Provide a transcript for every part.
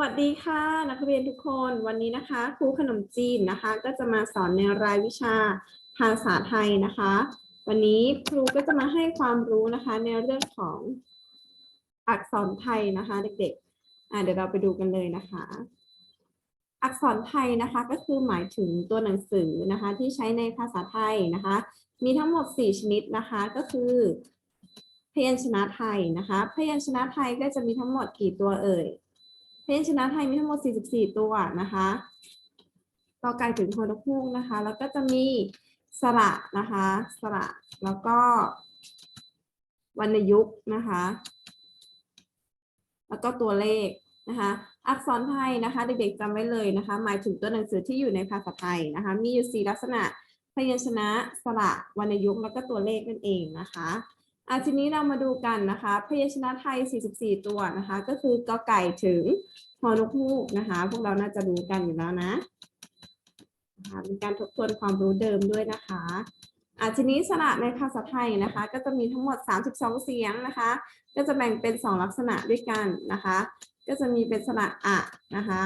วัสดีค่ะ นักเรียนทุกคนวันนี้นะคะ ครูขนมจีนนะคะ ก็จะมาสอนในรายวิชาภาษาไทยนะคะ วันนี้ครูก็จะมาให้ความรู้นะคะ ในเรื่องของอักษรไทยนะคะ เด็กๆอะเดี๋ยวเราไปดูกันเลยนะคะ อักษรไทยนะคะก็คือหมายถึงตัวหนังสือนะคะ ที่ใช้ในภาษาไทยนะคะ มีทั้งหมด 4 ชนิดนะคะก็คือ พยัญชนะไทยนะคะ พยัญชนะไทยก็จะมีทั้งหมดกี่ตัวเอ่ย เพยัญชนะไทยมีทั้งหมด 44 ตัวนะคะต่อไก่ถึงฮอนกฮูกนะคะ แล้วก็จะมีสระนะคะ สระแล้วก็วรรณยุกต์นะคะ แล้วก็ตัวเลขนะคะ อักษรไทยนะคะ เด็กๆจำไว้เลยนะคะ หมายถึงตัวหนังสือที่อยู่ในภาษาไทยนะคะ มีอยู่ 4 ลักษณะพยัญชนะ สระวรรณยุกต์แล้วก็ตัวเลขนั่นเองนะคะ อะทีนี้เรามาดูกันนะคะ พยัญชนะไทย 44 ตัวนะคะ ก็คือกอไก่ถึงฮอนกฮูกนะคะ พวกเราน่าจะรู้กันอยู่แล้วนะนะคะเป็นการทบทวนความรู้เดิมด้วยนะคะอะทีนี้สระในภาษาไทยนะคะ ก็จะมีทั้งหมด 32 เสียงนะคะ ก็จะแบ่งเป็น 2 ลักษณะด้วยกันนะคะ ก็จะมีเป็นสระอะนะคะ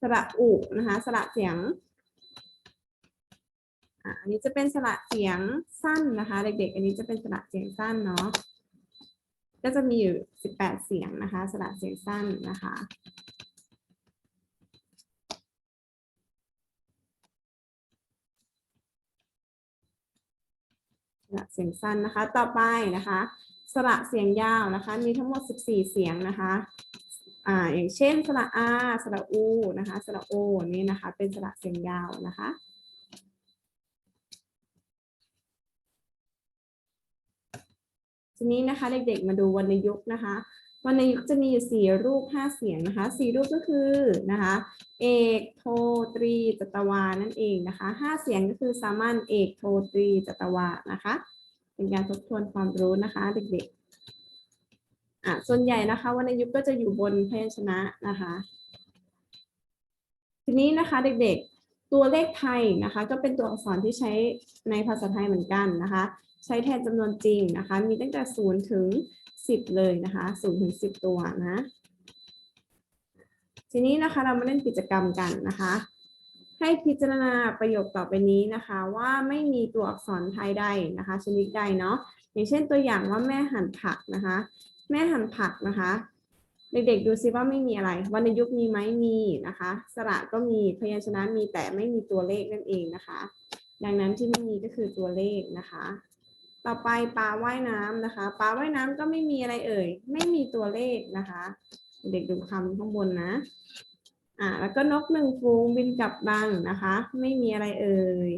สระอุนะคะสระเสียง อันนี้จะเป็นสระเสียงสั้นนะคะ เด็กๆ อันนี้จะเป็นสระเสียงสั้นเนาะ ก็จะมีอยู่ 18 เสียงนะคะ สระเสียงสั้นนะคะ สระเสียงสั้นนะคะ ต่อไปนะคะ สระเสียงยาวนะคะ มีทั้งหมด 14 เสียงนะคะอ่าอย่างเช่น สระอา สระอู นะคะ สระโอ นี่นะคะ เป็นสระเสียงยาวนะคะ ทีนี้นะคะเด็กๆมาดูวรรณยุกต์นะคะวรรณยุกต์จะมีอยู่สี่รูปห้าเสียงนะคะสี่รูปก็คือนะคะเอกโทตรีจัตวานั่นเองนะคะห้าเสียงก็คือสามัญเอกโทตรีจัตวานะคะ เป็นการทบทวนความรู้นะคะเด็กๆอะส่วนใหญ่นะคะวรรณยุกต์ก็จะอยู่บนพยัญชนะนะคะ ทีนี้นะคะเด็กๆตัวเลขไทยนะคะ ก็เป็นตัวอักษรที่ใช้ในภาษาไทยเหมือนกันนะคะ ใช้แทนจำนวนจริงนะคะ มีตั้งแต่ศูนย์ถึงสิบเลยนะคะศูนย์ถึงสิบตัวนะ ทีนี้นะคะเรามาเล่นกิจกรรมกันนะคะ ให้พิจารณาประโยคต่อไปนี้นะคะ ว่าไม่มีตัวอักษรไทยใดนะคะ ชนิดใดเนาะอย่างเช่นตัวอย่างว่าแม่หั่นผักนะคะ แม่หั่นผักนะคะ เด็กๆดูซิว่าไม่มีอะไรวรรณยุกต์มีไหมมีนะคะ สระก็มีพยัญชนะมีแต่ไม่มีตัวเลขนั่นเองนะคะ ดังนั้นที่ไม่มีก็คือตัวเลขนะคะ ต่อไปปลาว่ายน้ำนะคะปลาว่ายน้ำก็ไม่มีอะไรเอ่ย ไม่มีตัวเลขนะคะ เด็กดูคำข้างบนนะอ่าแล้วก็นกหนึ่งฟูงบินกลับรังนะคะ ไม่มีอะไรเอ่ย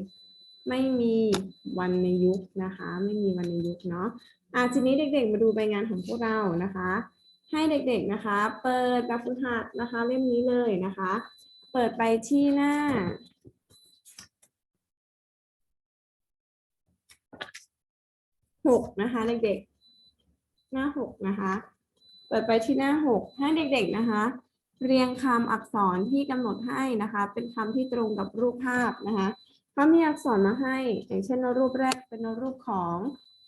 ไม่มีวันในยุคนะคะ ไม่มีวันในยุคเนาะอ่าทีนี้เด็กๆมาดูใบงานของพวกเรานะคะ ให้เด็กๆนะคะ เปิดแบบฝึกหัดนะคะ เล่มนี้เลยนะคะ เปิดไปที่หน้า หกนะคะเด็กๆ หน้าหกนะคะ เปิดไปที่หน้าหกให้เด็กๆนะคะ เรียงคำอักษรที่กำหนดให้นะคะ เป็นคำที่ตรงกับรูปภาพนะคะเขามีอักษรมาให้ อย่างเช่นรูปแรกเป็นรูปของ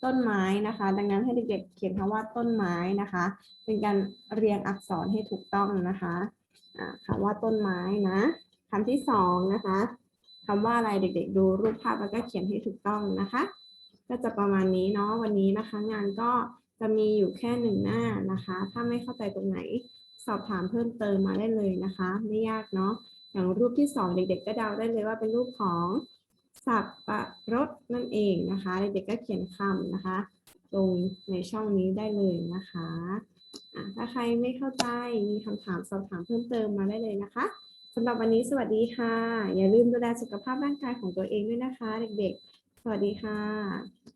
ต้นไม้นะคะ ดังนั้นให้เด็กๆ เขียนคำว่าต้นไม้นะคะ เป็นการเรียงอักษรให้ถูกต้องนะคะอ่าคำว่าต้นไม้นะคำที่สองนะคะคำว่าอะไรเด็ก ๆ ดูรูปภาพแล้วก็เขียนให้ถูกต้องนะคะ ก็จะประมาณนี้เนาะวันนี้นะคะ งานก็จะมีอยู่แค่หนึ่งหน้านะคะ ถ้าไม่เข้าใจตรงไหนสอบถามเพิ่มเติมมาได้เลยนะคะ ไม่ยากเนาะอย่างรูปที่สองเด็กๆก็เดาได้เลยว่าเป็นรูปของสับปะรดนั่นเองนะคะเด็กๆก็เขียนคำนะคะ ตรงในช่องนี้ได้เลยนะคะะถ้าใครไม่เข้าใจมีคำถามสอบถามเพิ่มเติมมาได้เลยนะคะสำหรับวันนี้สวัสดีค่ะ อย่าลืมดูแลสุขภาพร่างกายของตัวเองด้วยนะคะ เด็กๆ วัสดีค่ะ